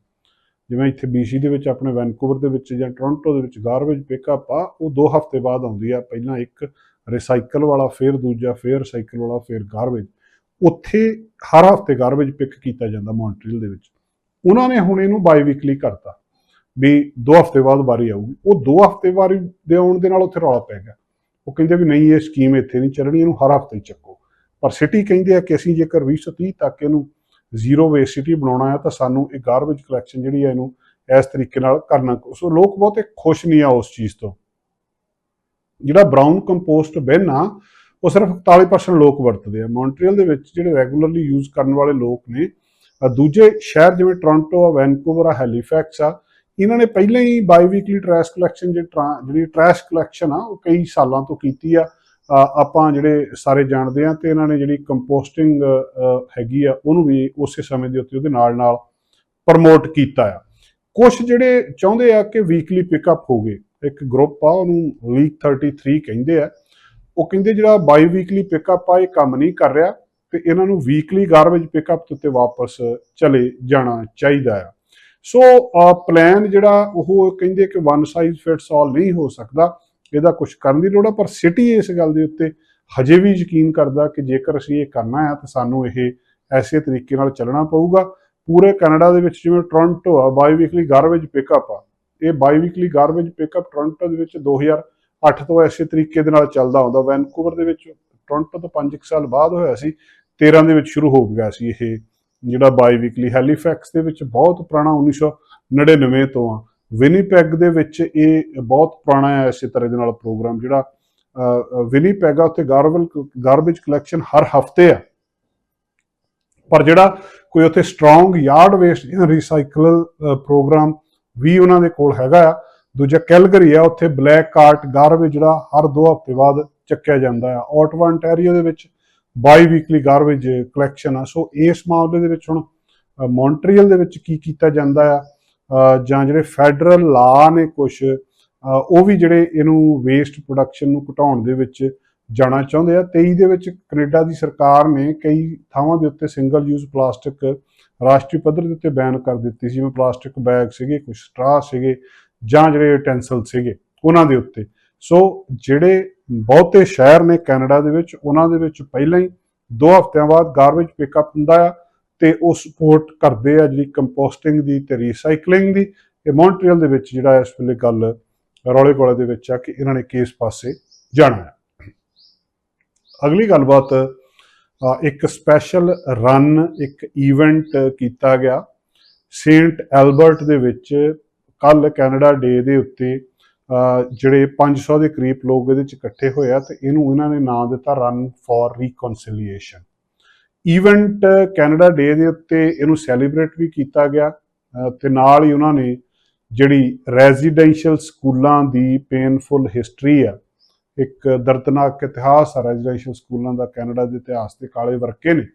ਜਿਵੇਂ ਇੱਥੇ BC ਦੇ ਵਿੱਚ, ਆਪਣੇ ਵੈਨਕੂਵਰ ਦੇ ਵਿੱਚ ਜਾਂ ਟੋਰਾਂਟੋ ਦੇ ਵਿੱਚ ਗਾਰਬੇਜ ਪਿਕਅਪ ਆ ਉਹ 2 ਹਫ਼ਤੇ ਬਾਅਦ ਆਉਂਦੀ ਆ। ਪਹਿਲਾਂ ਇੱਕ ਰਿਸਾਈਕਲ ਵਾਲਾ, ਫਿਰ ਦੂਜਾ, ਫਿਰ ਰਿਸਾਈਕਲ ਵਾਲਾ, ਫਿਰ ਗਾਰਬੇਜ ਉੱਥੇ ਹਰ ਹਫ਼ਤੇ ਗਾਰਬੇਜ ਪਿਕ ਕੀਤਾ ਜਾਂਦਾ ਮੌਂਟਰੀਅਲ ਦੇ ਵਿੱਚ। ਉਹਨਾਂ ਨੇ ਹੁਣ ਇਹਨੂੰ ਬਾਈ ਵੀਕਲੀ ਕਰਤਾ ਵੀ 2 ਹਫ਼ਤੇ ਬਾਅਦ ਵਾਰੀ ਆਊਗੀ। ਉਹ 2 ਹਫ਼ਤੇ ਵਾਰੀ ਦੇ ਆਉਣ ਦੇ ਨਾਲ ਉੱਥੇ ਰੌਲਾ ਪੈ ਗਿਆ। ਉਹ ਕਹਿੰਦੇ ਵੀ ਨਹੀਂ, ਇਹ ਸਕੀਮ ਇੱਥੇ ਨਹੀਂ ਚੱਲਣੀ, ਇਹਨੂੰ ਹਰ ਹਫ਼ਤੇ ਹੀ ਚੱਕੋ। ਪਰ ਸਿਟੀ ਕਹਿੰਦੇ ਆ ਕਿ ਅਸੀਂ ਜੇਕਰ 2030 ਤੱਕ ਇਹਨੂੰ ਜ਼ੀਰੋ ਵੇਸਟ ਸਿਟੀ ਬਣਾਉਣਾ ਹੈ, ਤਾਂ ਸਾਨੂੰ ਇਹ ਗਾਰਬੇਜ ਕਲੈਕਸ਼ਨ ਜਿਹੜੀ ਹੈ ਇਹਨੂੰ ਇਸ ਤਰੀਕੇ ਨਾਲ ਕਰਨਾ ਸੋ ਲੋਕ ਬਹੁਤੇ ਖੁਸ਼ ਨਹੀਂ ਆ ਉਸ ਚੀਜ਼ ਤੋਂ। ਜਿਹੜਾ ਬਰਾਊਨ ਕੰਪੋਸਟ ਬਿਨ ਆ, ਉਹ ਸਿਰਫ 41% ਲੋਕ ਵਰਤਦੇ ਆ। ਮੌਂਟਰੀਅਲ ਦੇ ਵਿੱਚ ਜਿਹੜੇ ਰੈਗੂਲਰਲੀ ਯੂਜ਼ ਕਰਨ ਵਾਲੇ ਲੋਕ ਨੇ ਦੂਜੇ ਸ਼ਹਿਰ ਜਿਵੇਂ ਟੋਰਾਂਟੋ ਆ ਵੈਨਕੂਵਰ ਆ ਹੈਲੀਫੈਕਸ ਆ, ਇਹਨਾਂ ਨੇ ਪਹਿਲਾਂ ਹੀ ਬਾਈ ਵੀਕਲੀ ਟਰੈਸ਼ ਕਲੈਕਸ਼ਨ ਜਿਹੜੀ ਟਰੈਸ਼ ਕਲੈਕਸ਼ਨ ਆ, ਉਹ ਕਈ ਸਾਲਾਂ ਤੋਂ ਕੀਤੀ ਆ। ਆਪਾਂ ਜਿਹੜੇ ਸਾਰੇ ਜਾਣਦੇ ਆ ਤੇ ਇਹਨਾਂ ਨੇ ਜਿਹੜੀ ਕੰਪੋਸਟਿੰਗ ਹੈਗੀ ਆ, ਉਹਨੂੰ ਵੀ ਉਸੇ ਸਮੇਂ ਦੇ ਉੱਤੇ ਉਹਦੇ ਨਾਲ ਨਾਲ ਪ੍ਰਮੋਟ ਕੀਤਾ ਆ। ਕੁਝ ਜਿਹੜੇ ਚਾਹੁੰਦੇ ਆ ਕਿ ਵੀਕਲੀ ਪਿਕਅਪ ਹੋਵੇ ਇੱਕ ਗਰੁੱਪ ਆ, ਉਹਨੂੰ ਵੀਕ 33 ਕਹਿੰਦੇ ਆ। ਉਹ ਕਹਿੰਦੇ ਜਿਹੜਾ ਬਾਈ ਵੀਕਲੀ ਪਿਕਅਪ ਆ, ਇਹ ਕੰਮ ਨਹੀਂ ਕਰ ਰਿਹਾ ਤੇ ਇਹਨਾਂ ਨੂੰ ਵੀਕਲੀ ਗਾਰਬੇਜ ਪਿਕਅਪ ਦੇ ਉੱਤੇ ਵਾਪਸ ਚਲੇ ਜਾਣਾ ਚਾਹੀਦਾ ਆ। ਸੋ ਪਲਾਨ ਜਿਹੜਾ ਉਹ ਕਹਿੰਦੇ ਕਿ ਵਨ ਸਾਈਜ਼ ਫਿਟਸ ਆਲ ਨਹੀਂ ਹੋ ਸਕਦਾ। ਇਹਦਾ ਕੁਝ ਕਰਨ ਦੀ ਲੋੜ ਆ, ਪਰ ਸਿਟੀ ਇਸ ਗੱਲ ਦੇ ਉੱਤੇ ਹਜੇ ਵੀ ਯਕੀਨ ਕਰਦਾ ਕਿ ਜੇਕਰ ਅਸੀਂ ਇਹ ਕਰਨਾ ਹੈ, ਤਾਂ ਸਾਨੂੰ ਇਹ ਐਸੇ ਤਰੀਕੇ ਨਾਲ ਚੱਲਣਾ ਪਊਗਾ। ਪੂਰੇ ਕੈਨੇਡਾ ਦੇ ਵਿੱਚ ਜਿਵੇਂ ਟੋਰਾਂਟੋ ਆ ਬਾਈਵੀਕਲੀ ਗਾਰਬੇਜ ਪਿਕਅਪ ਆ। ਇਹ ਬਾਈਵੀਕਲੀ ਗਾਰਬੇਜ ਪਿਕਅਪ ਟੋਰਾਂਟੋ ਦੇ ਵਿੱਚ 2008 ਤੋਂ ਐਸੇ ਤਰੀਕੇ ਦੇ ਨਾਲ ਚੱਲਦਾ ਆਉਂਦਾ ਵੈਨਕੂਵਰ ਦੇ ਵਿੱਚ ਟੋਰਾਂਟੋ ਤੋਂ 5 ਸਾਲ ਬਾਅਦ ਹੋਇਆ ਸੀ 13 ਦੇ ਵਿੱਚ ਸ਼ੁਰੂ ਹੋ ਗਿਆ ਸੀ ਇਹ ਜਿਹੜਾ ਬਾਈਵੀਕਲੀ ਹੈਲੀਫੈਕਸ ਦੇ ਵਿੱਚ ਬਹੁਤ ਪੁਰਾਣਾ 1999 ਤੋਂ ਆ। ਵਿਨੀਪੈਗ ਦੇ ਵਿੱਚ ਇਹ ਬਹੁਤ ਪੁਰਾਣਾ ਹੈ ਇਸੇ ਤਰ੍ਹਾਂ ਦੇ ਨਾਲ ਪ੍ਰੋਗਰਾਮ ਜਿਹੜਾ ਵਿਨੀਪੈਗ ਆ, ਉੱਥੇ ਗਾਰਬਲ ਗਾਰਬੇਜ ਕਲੈਕਸ਼ਨ ਹਰ ਹਫ਼ਤੇ ਆ। ਪਰ ਜਿਹੜਾ ਕੋਈ ਉੱਥੇ strong yard waste recycle programme ਵੀ ਉਹਨਾਂ ਦੇ ਕੋਲ ਹੈਗਾ ਆ। ਦੂਜਾ ਕੈਲਗਰੀ ਆ, ਉੱਥੇ ਬਲੈਕ ਕਾਰਟ ਗਾਰਬੇਜ ਜਿਹੜਾ ਹਰ 2 ਹਫ਼ਤੇ ਬਾਅਦ ਚੱਕਿਆ ਜਾਂਦਾ ਆ। ਆਟਵਾ ontario ਦੇ ਵਿੱਚ ਬਾਈ ਵੀਕਲੀ ਗਾਰਬੇਜ ਕਲੈਕਸ਼ਨ ਆ। ਸੋ ਇਸ ਮਾਮਲੇ ਦੇ ਵਿੱਚ ਹੁਣ ਮੌਂਟਰੀਅਲ ਦੇ ਵਿੱਚ ਕੀ ਕੀਤਾ ਜਾਂਦਾ ਆ? ਜਾਂ ਜਿਹੜੇ ਫੈਡਰਲ ਲਾ ਨੇ ਕੁਝ ਉਹ ਵੀ ਜਿਹੜੇ ਇਹਨੂੰ ਵੇਸਟ ਪ੍ਰੋਡਕਸ਼ਨ ਨੂੰ ਘਟਾਉਣ ਦੇ ਵਿੱਚ ਜਾਣਾ ਚਾਹੁੰਦੇ ਆ। 23 ਦੇ ਵਿੱਚ ਕੈਨੇਡਾ ਦੀ ਸਰਕਾਰ ਨੇ ਕਈ ਥਾਵਾਂ ਦੇ ਉੱਤੇ ਸਿੰਗਲ ਯੂਜ਼ ਪਲਾਸਟਿਕ ਰਾਸ਼ਟਰੀ ਪੱਧਰ ਦੇ ਉੱਤੇ ਬੈਨ ਕਰ ਦਿੱਤੀ ਸੀ। ਜਿਵੇਂ ਪਲਾਸਟਿਕ ਬੈਗ ਸੀਗੇ ਕੁਝ ਸਟਰਾ ਸੀਗੇ, ਜਾਂ ਜਿਹੜੇ ਯੂਟੈਂਸਲ ਸੀਗੇ, ਉਹਨਾਂ ਦੇ ਉੱਤੇ। ਸੋ ਜਿਹੜੇ ਬਹੁਤੇ ਸ਼ਹਿਰ ਨੇ ਕੈਨੇਡਾ ਦੇ ਵਿੱਚ, ਉਹਨਾਂ ਦੇ ਵਿੱਚ ਪਹਿਲਾਂ ਹੀ 2 ਹਫ਼ਤਿਆਂ ਬਾਅਦ ਗਾਰਬੇਜ ਪਿਕਅਪ ਹੁੰਦਾ ਆ। ਤੇ ਉਹ ਸਪੋਰਟ ਕਰਦੇ ਆ ਜਿਹੜੀ ਕੰਪੋਸਟਿੰਗ ਦੀ ਤੇ ਰੀਸਾਈਕਲਿੰਗ ਦੀ। ਇਹ ਮੌਂਟਰੀਅਲ ਦੇ ਵਿੱਚ ਜਿਹੜਾ ਇਸ ਵੇਲੇ ਗੱਲ ਰੌਲੇ ਗੋਲੇ ਦੇ ਵਿੱਚ ਆ ਕਿ ਇਹਨਾਂ ਨੇ ਕਿਸ ਪਾਸੇ ਜਾਣਾ ਹੈ। ਅਗਲੀ ਗੱਲਬਾਤ ਇੱਕ ਸਪੈਸ਼ਲ ਰਨ ਇੱਕ ਇਵੈਂਟ ਕੀਤਾ ਗਿਆ ਸੇਂਟ ਐਲਬਰਟ ਦੇ ਵਿੱਚ ਕੱਲ ਕੈਨੇਡਾ ਡੇ ਦੇ ਉੱਤੇ। ਅ, ਜਿਹੜੇ 500 ਦੇ ਕਰੀਬ ਲੋਕ ਇਹਦੇ ਵਿੱਚ ਇਕੱਠੇ ਹੋਏ ਆ ਤੇ ਇਹਨੂੰ ਇਹਨਾਂ ਨੇ ਨਾਮ ਦਿੱਤਾ run for reconciliation event Canada day ਦੇ ਉੱਤੇ ਇਹਨੂੰ ਸੈਲੀਬ੍ਰੇਟ ਵੀ ਕੀਤਾ ਗਿਆ ਅ, ਤੇ ਨਾਲ ਹੀ ਉਹਨਾਂ ਨੇ ਜਿਹੜੀ ਰੈਜ਼ੀਡੈਂਸ਼ੀਅਲ ਸਕੂਲਾਂ ਦੀ ਪੇਨਫੁਲ ਹਿਸਟਰੀ ਆ ਇੱਕ ਦਰਦਨਾਕ ਇਤਿਹਾਸ ਆ ਰੈਜ਼ੀਡੈਂਸ਼ੀਅਲ ਸਕੂਲਾਂ ਦਾ ਕੈਨੇਡਾ ਦੇ ਇਤਿਹਾਸ ਦੇ ਕਾਲੇ ਵਰਕੇ ਨੇ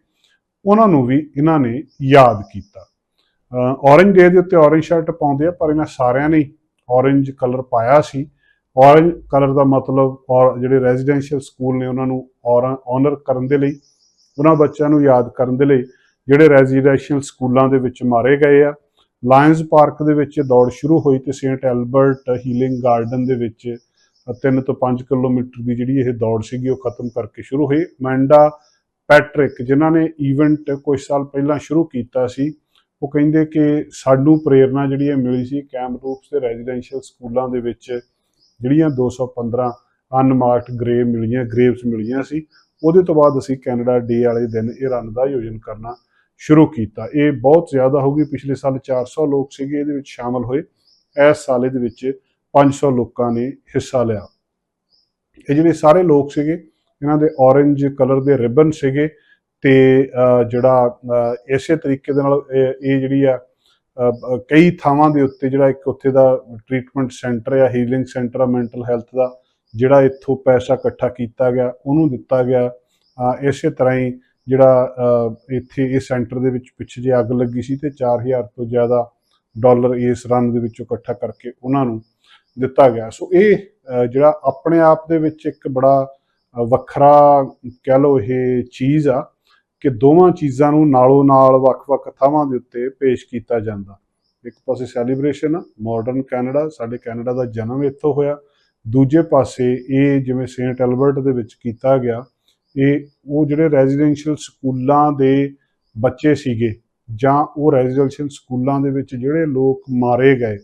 ਉਹਨਾਂ ਨੂੰ ਵੀ ਇਹਨਾਂ ਨੇ ਯਾਦ ਕੀਤਾ। ਔਰੇਂਜ ਡੇ ਦੇ ਉੱਤੇ ਔਰੇਂਜ ਸ਼ਰਟ ਪਾਉਂਦੇ ਆ ਪਰ ਇਹਨਾਂ ਸਾਰਿਆਂ ਨੇ ਔਰੇਂਜ ਕਲਰ ਪਾਇਆ ਸੀ। ਔਰੇਂਜ ਕਲਰ ਦਾ ਮਤਲਬ ਔਰ ਜਿਹੜੇ ਰੈਜ਼ੀਡੈਂਸ਼ੀਅਲ ਸਕੂਲ ਨੇ ਉਹਨਾਂ ਨੂੰ ਆਨਰ ਕਰਨ ਦੇ ਲਈ ਉਹਨਾਂ ਬੱਚਿਆਂ ਨੂੰ ਯਾਦ ਕਰਨ ਦੇ ਲਈ ਜਿਹੜੇ ਰੈਜ਼ੀਡੈਂਸ਼ੀਅਲ ਸਕੂਲਾਂ ਦੇ ਵਿੱਚ ਮਾਰੇ ਗਏ ਆ। ਲਾਇਨਸ ਪਾਰਕ ਦੇ ਵਿੱਚ ਦੌੜ ਸ਼ੁਰੂ ਹੋਈ ਤੇ ਸੇਂਟ ਐਲਬਰਟ ਹੀਲਿੰਗ ਗਾਰਡਨ ਦੇ ਵਿੱਚ 3 ਤੋਂ 5 ਕਿਲੋਮੀਟਰ ਦੀ ਜਿਹੜੀ ਇਹ ਦੌੜ ਸੀਗੀ ਉਹ ਖਤਮ ਕਰਕੇ ਸ਼ੁਰੂ ਹੋਈ। ਮੈਂਡਾ ਪੈਟਰਿਕ, ਜਿਨ੍ਹਾਂ ਨੇ ਇਵੈਂਟ ਕੁਝ ਸਾਲ ਪਹਿਲਾਂ ਸ਼ੁਰੂ ਕੀਤਾ ਸੀ, ਉਹ ਕਹਿੰਦੇ ਕਿ ਸਾਨੂੰ ਪ੍ਰੇਰਣਾ ਜਿਹੜੀ ਹੈ ਮਿਲੀ ਸੀ ਕੈਮਰੂਪਸ ਦੇ ਰੈਜ਼ੀਡੈਂਸ਼ੀਅਲ ਸਕੂਲਾਂ ਦੇ ਵਿੱਚ ਜਿਹੜੀਆਂ 215 ਅਨਮਾਰਕਡ ਗ੍ਰੇਵ ਮਿਲੀਆਂ, ਗ੍ਰੇਵਸ ਮਿਲੀਆਂ ਸੀ ਉਹਦੇ ਤੋਂ ਬਾਅਦ ਅਸੀਂ ਕੈਨੇਡਾ ਡੇ ਵਾਲੇ ਦਿਨ ਇਹ ਰਨ ਦਾ ਆਯੋਜਨ ਕਰਨਾ ਸ਼ੁਰੂ ਕੀਤਾ। ਇਹ ਬਹੁਤ ਜ਼ਿਆਦਾ ਹੋ ਗਈ, ਪਿਛਲੇ ਸਾਲ 400 ਲੋਕ ਸੀਗੇ, ਇਹਦੇ ਵਿੱਚ ਸ਼ਾਮਲ ਹੋਏ। ਇਸ ਸਾਲ ਇਹਦੇ ਵਿੱਚ 500 ਲੋਕਾਂ ਨੇ ਹਿੱਸਾ ਲਿਆ। ਇਹ ਜਿਹੜੇ ਸਾਰੇ ਲੋਕ ਸੀਗੇ, ਇਹਨਾਂ ਦੇ ਔਰੇਂਜ ਕਲਰ ਦੇ ਰਿਬਨ ਸੀਗੇ ਤੇ ਜਿਹੜਾ ਇਸੇ ਤਰੀਕੇ ਦੇ ਨਾਲ ਇਹ ਇਹ ਜਿਹੜੀ ਆ ਕਈ ਥਾਵਾਂ ਦੇ ਉੱਤੇ ਜਿਹੜਾ ਇੱਕ ਉੱਥੇ ਦਾ ਟ੍ਰੀਟਮੈਂਟ ਸੈਂਟਰ ਆ ਹੀਲਿੰਗ ਸੈਂਟਰ ਆ ਮੈਂਟਲ ਹੈਲਥ ਦਾ ਜਿਹੜਾ ਇੱਥੋਂ ਪੈਸਾ ਇਕੱਠਾ ਕੀਤਾ ਗਿਆ, ਉਹਨੂੰ ਦਿੱਤਾ ਗਿਆ। ਇਸੇ ਤਰ੍ਹਾਂ ਹੀ ਜਿਹੜਾ ਇੱਥੇ ਇਹ ਸੈਂਟਰ ਦੇ ਵਿੱਚ ਪਿੱਛੇ ਜੇ ਅੱਗ ਲੱਗੀ ਸੀ ਤੇ 4000 ਤੋਂ ਜ਼ਿਆਦਾ ਡਾਲਰ ਇਸ ਰਨ ਦੇ ਵਿੱਚੋਂ ਇਕੱਠਾ ਕਰਕੇ ਉਹਨਾਂ ਨੂੰ ਦਿੱਤਾ ਗਿਆ। ਸੋ ਇਹ ਜਿਹੜਾ ਆਪਣੇ ਆਪ ਦੇ ਵਿੱਚ ਇੱਕ ਬੜਾ ਵੱਖਰਾ ਕਹਿ ਲਓ ਇਹ ਚੀਜ਼ ਆ ਕਿ ਦੋਵਾਂ ਚੀਜ਼ਾਂ ਨੂੰ ਨਾਲੋਂ ਨਾਲ ਵੱਖ-ਵੱਖ ਥਾਵਾਂ ਦੇ ਉੱਤੇ ਪੇਸ਼ ਕੀਤਾ ਜਾਂਦਾ। ਇੱਕ ਪਾਸੇ ਸੈਲੀਬ੍ਰੇਸ਼ਨ ਆ ਮਾਡਰਨ ਕੈਨੇਡਾ ਸਾਡੇ ਕੈਨੇਡਾ ਦਾ ਜਨਮ ਇੱਥੋਂ ਹੋਇਆ। ਦੂਜੇ ਪਾਸੇ ਇਹ ਜਿਵੇਂ ਸੇਂਟ ਐਲਬਰਟ ਦੇ ਵਿੱਚ ਕੀਤਾ ਗਿਆ, ਇਹ ਉਹ ਜਿਹੜੇ ਰੈਜ਼ੀਡੈਂਸ਼ੀਅਲ ਸਕੂਲਾਂ ਦੇ ਬੱਚੇ ਸੀਗੇ ਜਾਂ ਉਹ ਰੈਜ਼ੀਡੈਂਸ਼ੀਅਲ ਸਕੂਲਾਂ ਦੇ ਵਿੱਚ ਜਿਹੜੇ ਲੋਕ ਮਾਰੇ ਗਏ,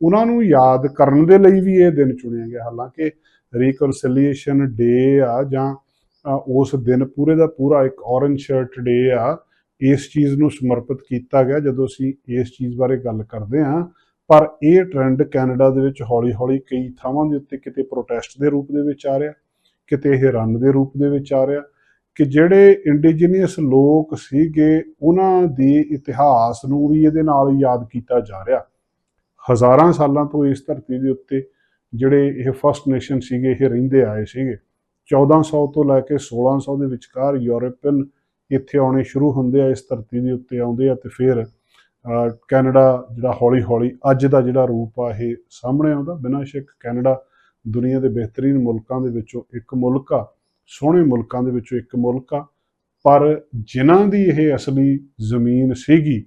ਉਹਨਾਂ ਨੂੰ ਯਾਦ ਕਰਨ ਦੇ ਲਈ ਵੀ ਇਹ ਦਿਨ ਚੁਣਿਆ ਗਿਆ। ਹਾਲਾਂਕਿ ਰੀਕਨਸੀਲੀਏਸ਼ਨ ਡੇ ਆ ਜਾਂ ਉਸ ਦਿਨ ਪੂਰੇ ਦਾ ਪੂਰਾ ਇੱਕ ਔਰੰਜ ਸ਼ਰਟ ਡੇ ਆ, ਇਸ ਚੀਜ਼ ਨੂੰ ਸਮਰਪਿਤ ਕੀਤਾ ਗਿਆ। ਜਦੋਂ ਅਸੀਂ ਇਸ ਚੀਜ਼ ਬਾਰੇ ਗੱਲ ਕਰਦੇ ਹਾਂ ਪਰ ਇਹ ਟ੍ਰੈਂਡ ਕੈਨੇਡਾ ਦੇ ਵਿੱਚ ਹੌਲੀ-ਹੌਲੀ ਕਈ ਥਾਵਾਂ ਦੇ ਉੱਤੇ ਕਿਤੇ ਪ੍ਰੋਟੈਸਟ ਦੇ ਰੂਪ ਦੇ ਵਿੱਚ ਆ ਰਿਹਾ, ਕਿਤੇ ਇਹ ਰਨ ਦੇ ਰੂਪ ਦੇ ਵਿੱਚ ਆ ਰਿਹਾ ਕਿ ਜਿਹੜੇ ਇੰਡੀਜੀਨੀਅਸ ਲੋਕ ਸੀਗੇ, ਉਹਨਾਂ ਦੇ ਇਤਿਹਾਸ ਨੂੰ ਵੀ ਇਹਦੇ ਨਾਲ ਯਾਦ ਕੀਤਾ ਜਾ ਰਿਹਾ। ਹਜ਼ਾਰਾਂ ਸਾਲਾਂ ਤੋਂ ਇਸ ਧਰਤੀ ਦੇ ਉੱਤੇ ਜਿਹੜੇ ਇਹ ਫਸਟ ਨੇਸ਼ਨ ਸੀਗੇ, ਇਹ ਰਹਿੰਦੇ ਆਏ ਸੀਗੇ। 1400 ਤੋਂ ਲੈ ਕੇ 1600 ਦੇ ਵਿਚਕਾਰ ਯੂਰੋਪੀਅਨ ਇੱਥੇ ਆਉਣੇ ਸ਼ੁਰੂ ਹੁੰਦੇ ਆ, ਇਸ ਧਰਤੀ ਦੇ ਉੱਤੇ ਆਉਂਦੇ ਆ ਤੇ ਫਿਰ ਕੈਨੇਡਾ ਜਿਹੜਾ ਹੌਲੀ ਹੌਲੀ ਅੱਜ ਦਾ ਜਿਹੜਾ ਰੂਪ ਆ, ਇਹ ਸਾਹਮਣੇ ਆਉਂਦਾ। ਬਿਨਾਂ ਸ਼ੱਕ ਕੈਨੇਡਾ ਦੁਨੀਆ ਦੇ ਬਿਹਤਰੀਨ ਮੁਲਕਾਂ ਦੇ ਵਿੱਚੋਂ ਇੱਕ ਮੁਲਕ ਆ, ਸੋਹਣੇ ਮੁਲਕਾਂ ਦੇ ਵਿੱਚੋਂ ਇੱਕ ਮੁਲਕ ਆ। ਪਰ ਜਿਨ੍ਹਾਂ ਦੀ ਇਹ ਅਸਲੀ ਜ਼ਮੀਨ ਸੀਗੀ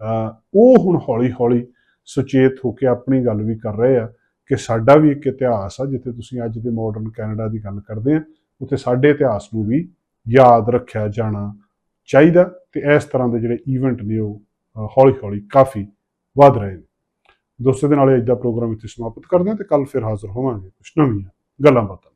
ਉਹ ਹੁਣ ਹੌਲੀ ਹੌਲੀ ਸੁਚੇਤ ਹੋ ਕੇ ਆਪਣੀ ਗੱਲ ਵੀ ਕਰ ਰਹੇ ਆ ਕਿ ਸਾਡਾ ਵੀ ਇੱਕ ਇਤਿਹਾਸ ਆ, ਜਿੱਥੇ ਤੁਸੀਂ ਅੱਜ ਦੇ ਮਾਡਰਨ ਕੈਨੇਡਾ ਦੀ ਗੱਲ ਕਰਦੇ ਆ, ਉੱਥੇ ਸਾਡੇ ਇਤਿਹਾਸ ਨੂੰ ਵੀ ਯਾਦ ਰੱਖਿਆ ਜਾਣਾ ਚਾਹੀਦਾ ਤੇ ਇਸ ਤਰ੍ਹਾਂ ਦੇ ਜਿਹੜੇ ਈਵੈਂਟ ਨੇ ਉਹ ਹੌਲੀ ਹੌਲੀ ਕਾਫੀ ਵੱਧ ਰਹੇ ਨੇ। ਦੋਸਤੋ ਦੇ ਨਾਲ ਅੱਜ ਦਾ ਪ੍ਰੋਗਰਾਮ ਇੱਥੇ ਸਮਾਪਤ ਕਰਦੇ ਹਾਂ ਤੇ ਕੱਲ ਫਿਰ ਹਾਜ਼ਰ ਹੋਵਾਂਗੇ ਕੁਝ ਨਵੀਆਂ ਗੱਲਾਂ ਬਾਤਾਂ